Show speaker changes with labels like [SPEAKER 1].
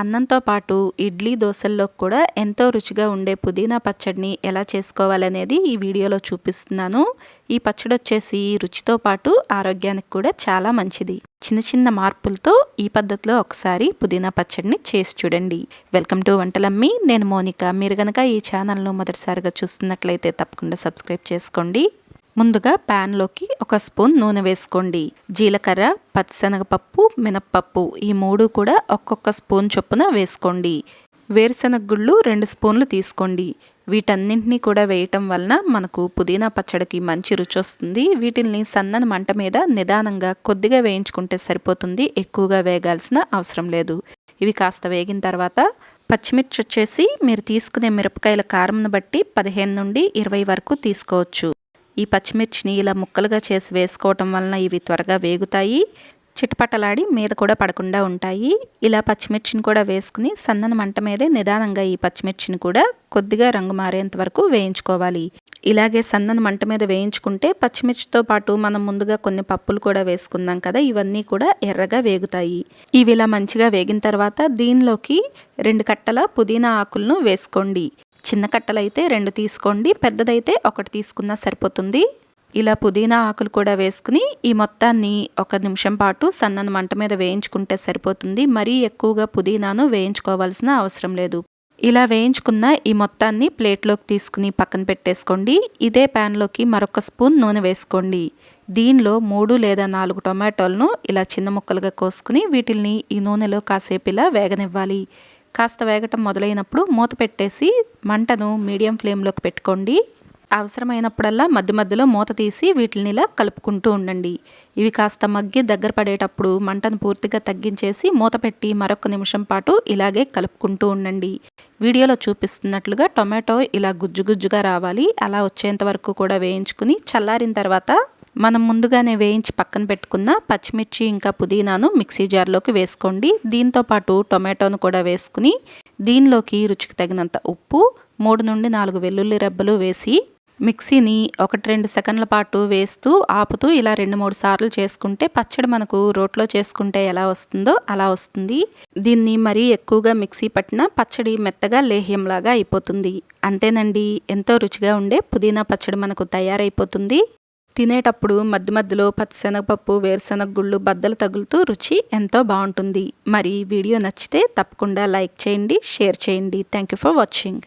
[SPEAKER 1] అన్నంతో పాటు ఇడ్లీ దోశల్లో కూడా ఎంతో రుచిగా ఉండే పుదీనా పచ్చడిని ఎలా చేసుకోవాలనేది ఈ వీడియోలో చూపిస్తున్నాను. ఈ పచ్చడి వచ్చేసి రుచితో పాటు ఆరోగ్యానికి కూడా చాలా మంచిది. చిన్న చిన్న మార్పులతో ఈ పద్ధతిలో ఒకసారి పుదీనా పచ్చడిని చేసి చూడండి. Welcome to Vantalammi. నేను మోనిక. మీరు కనుక ఈ ఛానల్ను మొదటిసారిగా చూస్తున్నట్లయితే తప్పకుండా సబ్స్క్రైబ్ చేసుకోండి. ముందుగా ప్యాన్లోకి ఒక స్పూన్ నూనె వేసుకోండి. జీలకర్ర పచ్చిశనగపప్పు మినప్పప్పు ఈ మూడు కూడా ఒక్కొక్క స్పూన్ చొప్పున వేసుకోండి. వేరుశనగ గుళ్ళు రెండు స్పూన్లు తీసుకోండి. వీటన్నింటినీ కూడా వేయటం వలన మనకు పుదీనా పచ్చడికి మంచి రుచి వస్తుంది. వీటిల్ని సన్నని మంట మీద నిదానంగా కొద్దిగా వేయించుకుంటే సరిపోతుంది. ఎక్కువగా వేగాల్సిన అవసరం లేదు. ఇవి కాస్త వేగిన తర్వాత పచ్చిమిర్చి వచ్చేసి మీరు తీసుకునే మిరపకాయల కారంను బట్టి పదిహేను నుండి ఇరవై వరకు తీసుకోవచ్చు. ఈ పచ్చిమిర్చిని ఇలా ముక్కలుగా చేసి వేసుకోవటం వలన ఇవి త్వరగా వేగుతాయి. చిటపటలాడి మీద కూడా పడకుండా ఉంటాయి. ఇలా పచ్చిమిర్చిని కూడా వేసుకుని సన్నని మంట మీదే నిదానంగా ఈ పచ్చిమిర్చిని కూడా కొద్దిగా రంగు మారేంత వరకు వేయించుకోవాలి. ఇలాగే సన్నని మంట మీద వేయించుకుంటే పచ్చిమిర్చితో పాటు మనం ముందుగా కొన్ని పప్పులు కూడా వేసుకుందాం కదా ఇవన్నీ కూడా ఎర్రగా వేగుతాయి. ఇవి ఇలా మంచిగా వేగిన తర్వాత దీనిలోకి రెండు కట్టల పుదీనా ఆకులను వేసుకోండి. చిన్న కట్టలైతే రెండు తీసుకోండి పెద్దదైతే ఒకటి తీసుకున్నా సరిపోతుంది. ఇలా పుదీనా ఆకులు కూడా వేసుకుని ఈ మొత్తాన్ని ఒక నిమిషం పాటు సన్నని మంట మీద వేయించుకుంటే సరిపోతుంది. మరీ ఎక్కువగా పుదీనాను వేయించుకోవాల్సిన అవసరం లేదు. ఇలా వేయించుకున్న ఈ మొత్తాన్ని ప్లేట్లోకి తీసుకుని పక్కన పెట్టేసుకోండి. ఇదే ప్యాన్లోకి మరొక స్పూన్ నూనె వేసుకోండి. దీనిలో మూడు లేదా నాలుగు టొమాటోలను ఇలా చిన్న ముక్కలుగా కోసుకుని వీటిల్ని ఈ నూనెలో కాసేపు ఇలా వేగనివ్వాలి. కాస్త వేగటం మొదలైనప్పుడు మూత పెట్టేసి మంటను మీడియం ఫ్లేమ్లోకి పెట్టుకోండి. అవసరమైనప్పుడల్లా మధ్య మధ్యలో మూత తీసి వీటిని ఇలా కలుపుకుంటూ ఉండండి. ఇవి కాస్త మగ్గి దగ్గర పడేటప్పుడు మంటను పూర్తిగా తగ్గించేసి మూత పెట్టి మరొక నిమిషం పాటు ఇలాగే కలుపుకుంటూ ఉండండి. వీడియోలో చూపిస్తున్నట్లుగా టొమాటో ఇలా గుజ్జు గుజ్జుగా రావాలి. అలా వచ్చేంత వరకు కూడా వేయించుకుని చల్లారిన తర్వాత మనం ముందుగానే వేయించి పక్కన పెట్టుకున్న పచ్చిమిర్చి ఇంకా పుదీనాను మిక్సీ జార్లోకి వేసుకోండి. దీంతో పాటు టొమాటోను కూడా వేసుకుని దీనిలోకి రుచికి తగినంత ఉప్పు మూడు నుండి నాలుగు వెల్లుల్లి రెబ్బలు వేసి మిక్సీని ఒకటి రెండు సెకండ్ల పాటు వేస్తూ ఆపుతూ ఇలా రెండు మూడు సార్లు చేసుకుంటే పచ్చడి మనకు రోట్లో చేసుకుంటే ఎలా వస్తుందో అలా వస్తుంది. దీన్ని మరీ ఎక్కువగా మిక్సీ పట్టిన పచ్చడి మెత్తగా లేహ్యంలాగా అయిపోతుంది. అంతేనండి. ఎంతో రుచిగా ఉండే పుదీనా పచ్చడి మనకు తయారైపోతుంది. తినేటప్పుడు మధ్య మధ్యలో పచ్చిశనగపప్పు వేరుశనగ గుళ్ళు బద్దలు తగులుతూ రుచి ఎంతో బాగుంటుంది. మరి వీడియో నచ్చితే తప్పకుండా లైక్ చేయండి షేర్ చేయండి. Thank you for watching